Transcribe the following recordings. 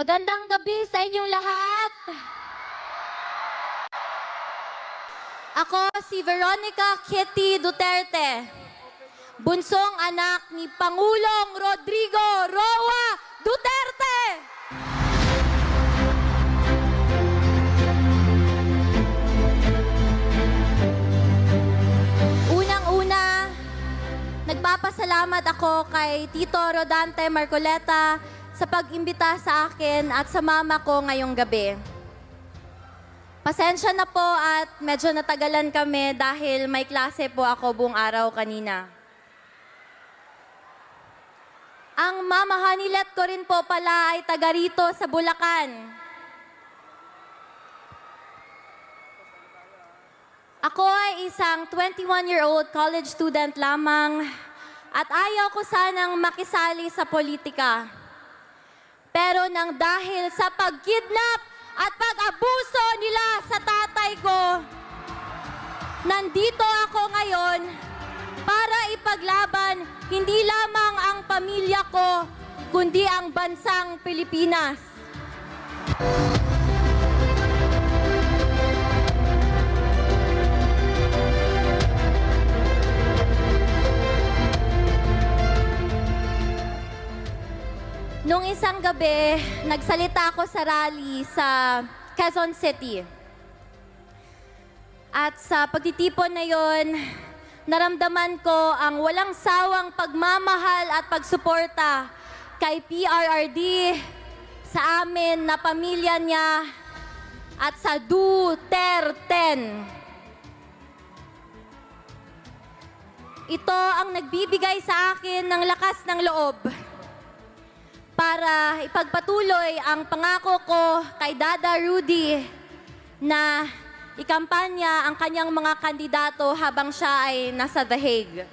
Magandang gabi sa inyong lahat. Ako si Veronica Kitty Duterte, bunsong anak ni Pangulong Rodrigo Roa Duterte. Unang-una, nagpapasalamat ako kay Tito Rodante Marcoleta sa pag-imbita sa akin at sa mama ko ngayong gabi. Pasensya na po at medyo natagalan kami dahil may klase po ako buong araw kanina. Ang mama Hanilet ko rin po pala ay taga rito sa Bulacan. Ako ay isang 21-year-old college student lamang at ayaw ko sanang makisali sa politika. Pero nang dahil sa pagkidnap at pag-abuso nila sa tatay ko, nandito ako ngayon para ipaglaban hindi lamang ang pamilya ko, kundi ang bansang Pilipinas. Isang gabi, nagsalita ako sa rally sa Quezon City. At sa pagtitipon na yon, naramdaman ko ang walang sawang pagmamahal at pagsuporta kay PRRD, sa amin na pamilya niya, at sa Duterte. Ito ang nagbibigay sa akin ng lakas ng loob para ipagpatuloy ang pangako ko kay Dada Rudy na ikampanya ang kanyang mga kandidato habang siya ay nasa The Hague.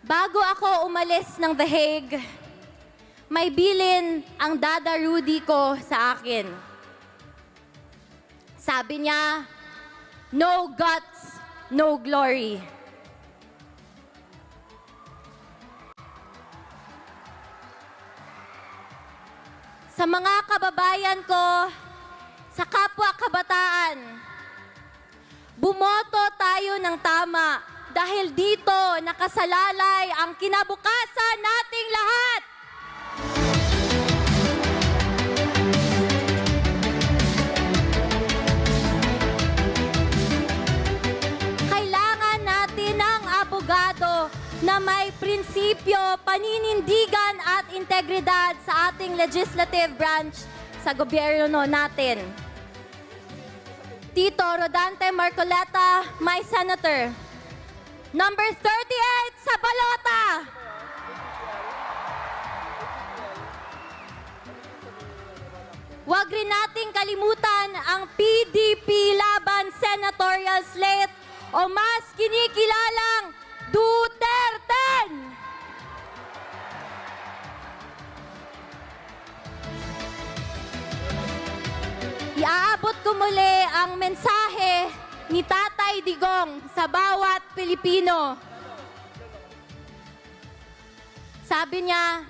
Bago ako umalis ng The Hague, may bilin ang Dada Rudy ko sa akin. Sabi niya, no guts, no glory. Sa mga kababayan ko, sa kapwa kabataan, bumoto tayo ng tama dahil dito nakasalalay ang kinabukasan nating lahat. Kailangan natin ng abogado na may prinsipyo, paninindigan at integridad sa ating legislative branch sa gobyerno natin. Tito Rodante Marcoleta, my senator. Number 38 sa balota. Huwag rin nating kalimutan ang PDP Laban Senatorial Slate o mas kinikilalang Duterte! Muli ang mensahe ni Tatay Digong sa bawat Pilipino. Sabi niya,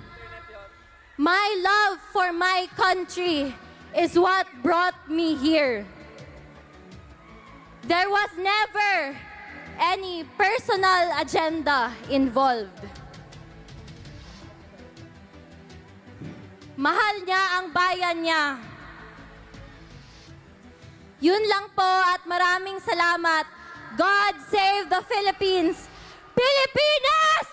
My love for my country is what brought me here. There was never any personal agenda involved. Mahal niya ang bayan niya. Yun lang po at maraming salamat. God save the Philippines. Pilipinas!